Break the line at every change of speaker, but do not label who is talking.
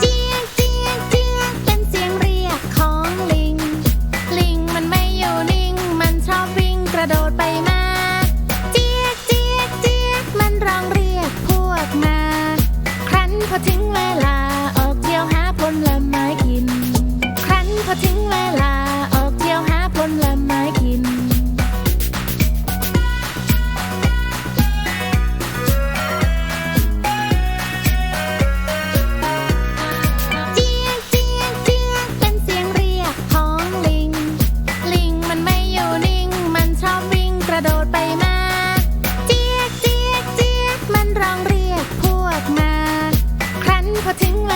เจียกเจียกเจียกเป็นเสียงเรียกของลิง ลิงมันไม่อยู่นิ่ง มันชอบวิ่งกระโดดไปมา เจียกเจียกเจียกมันร้องเรียกพวกมา ครั้นพอถึงเวลาออกเที่ยวหาผลไม้กิน 我听了